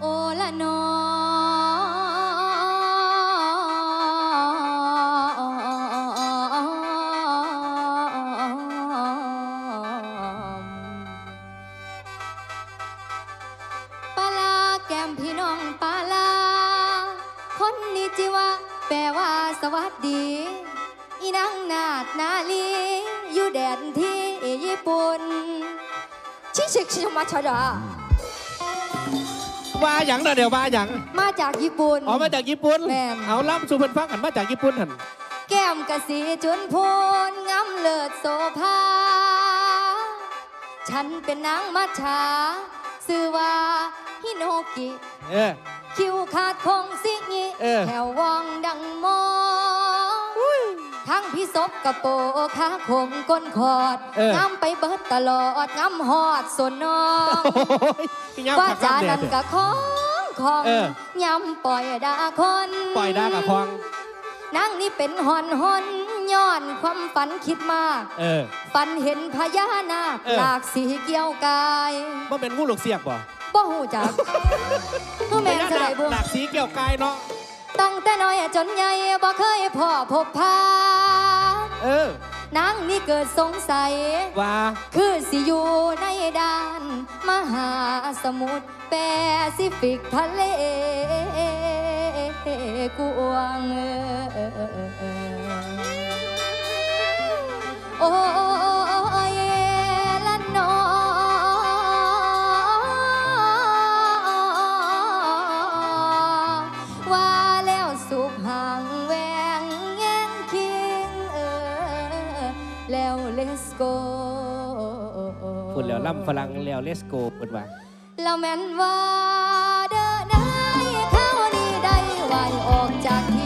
โอละนอปาลาแก้มพี่น้องปาลาคนนี้จิวะแปลว่าสวัสดี อีนางนาดนาลีอยู่แดนที่ญี่ปุ่นชิชิชิมาชาดา ว่าหยังนะเดี๋ยวว่าหยังมาจากญี่ปุ่น อ๋อมาจากญี่ปุ่นแม่น เอาล่ำสู่เพิ่นฟังกันมาจากญี่ปุ่นหันแก้มกะสีจุนพูนงามเลิศโสภา ฉันเป็นนางมัชชาชื่อว่าฮิโนกิ เออ คิวขาดคงสิงิเออ แถววองดังมอทั้ง พี่ศพกระโปขาคมก้นขอดเอองามไปเบิดตลอดงามหอดสนน้องโอ้ยพี่ยามว่าขับจาลำแดนัดนเนี่ยกะของของเออ ย้ำปล่อยด่าคน ปล่อยดากับพองนางนี่เป็นหอนหอนย้อนความฝันคิดมาก เออ ฝันเห็นพญานาคเออ หลากสีเกี่ยวกายว่าเป็นงูหลกเสียกบ่บ่หูจักผู้แม่นจะได้บุหลากสีเกี่ยวกายเนาะตั้งแต่น้อยจนใหญ่บ่เคยพ่อพบพา เออนางนี่เกิดสงสัย ว่า คือสิอยู่ในด้าน มหาสมุทรแปซิฟิกทะเลกวางโอ้ go พูดแล้วล่ำฝรั่งแล้วเลสโกเปิดว่าแล้วแม่นว่าเด้อได้เข้านี่ได้ไหวออกจากที่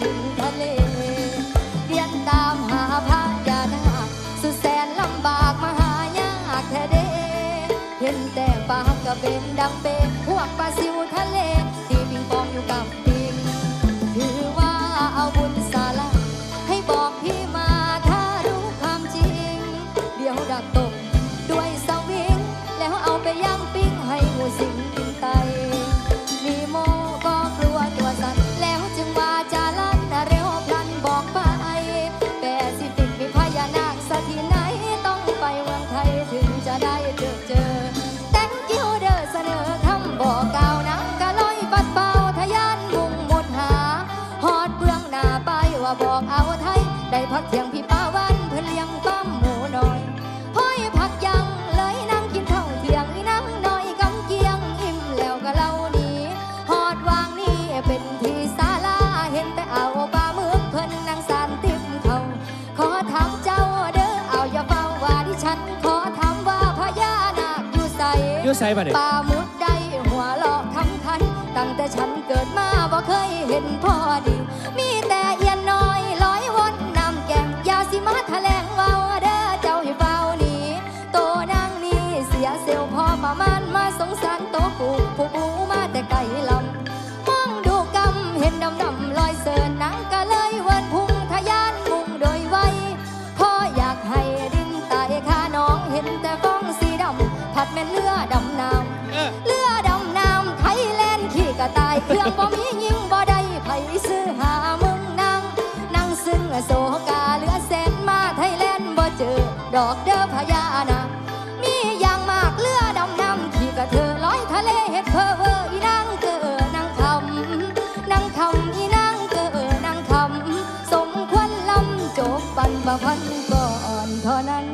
ถึงทะเล เรียนตามหาพญานาคสุดแสนลำบากมหายากแท้เดเห็นแต่ปากกระเบนดังเป็นพวกปลาซิวทะเลตีปิงปองอยู่กับปิงถือว่าเอาบุญสาระให้บอกพี่มาถ้ารู้ความจริง เดี๋ยวดักตกด้วยสวิง แล้วเอาไปย่างปิ้งให้งูสิง ว่าบอกเอาไทย ได้พักเที่ยงพี่ป้าวันเพื่อเลี้ยงปั้มหมูน้อยห้อยพักยังเลยนั่งกินข้าวเที่ยงอีนั่งน้อยกำเกียงอิ่มแล้วก็เล่านี้ฮอดวางนี่เป็นที่ศาลาเห็นแต่เอาปลาหมึกเพิ่นนั่งสานติบเขาขอถามเจ้าเด้อเอาอย่าเฝ้าว่าดิฉัน ขอถามว่าพญานาคอยู่ใสอยุ่ใส่มาเด็ป่ามุดได้หัวหลอกคำพัน ตั้งแต่ฉันเกิดมาบ่เคย พอประมาณมาสงสารโตกูผู้ปูมาแต่ไกลลำมองดูกำเห็นดำดำๆลอยเสินนางก็เลยเวินพุ่งทะยานมุ่งโดยไวเพราะอยากให้ดินตายข้าน้องเห็นแต่ฟองสีดำผัดแม่นเลือดำน้ำเออเรือดำน้ำไทยแลนด์ขี่กระต่ายเครื่องบ่มียิงบ่ได้ไผซื้อหา พ้อเพ้อีนางเกอนางคำนางคำอีนางเกอนางคำสมควรลำจบปันบะพันก่อนเท่านั้น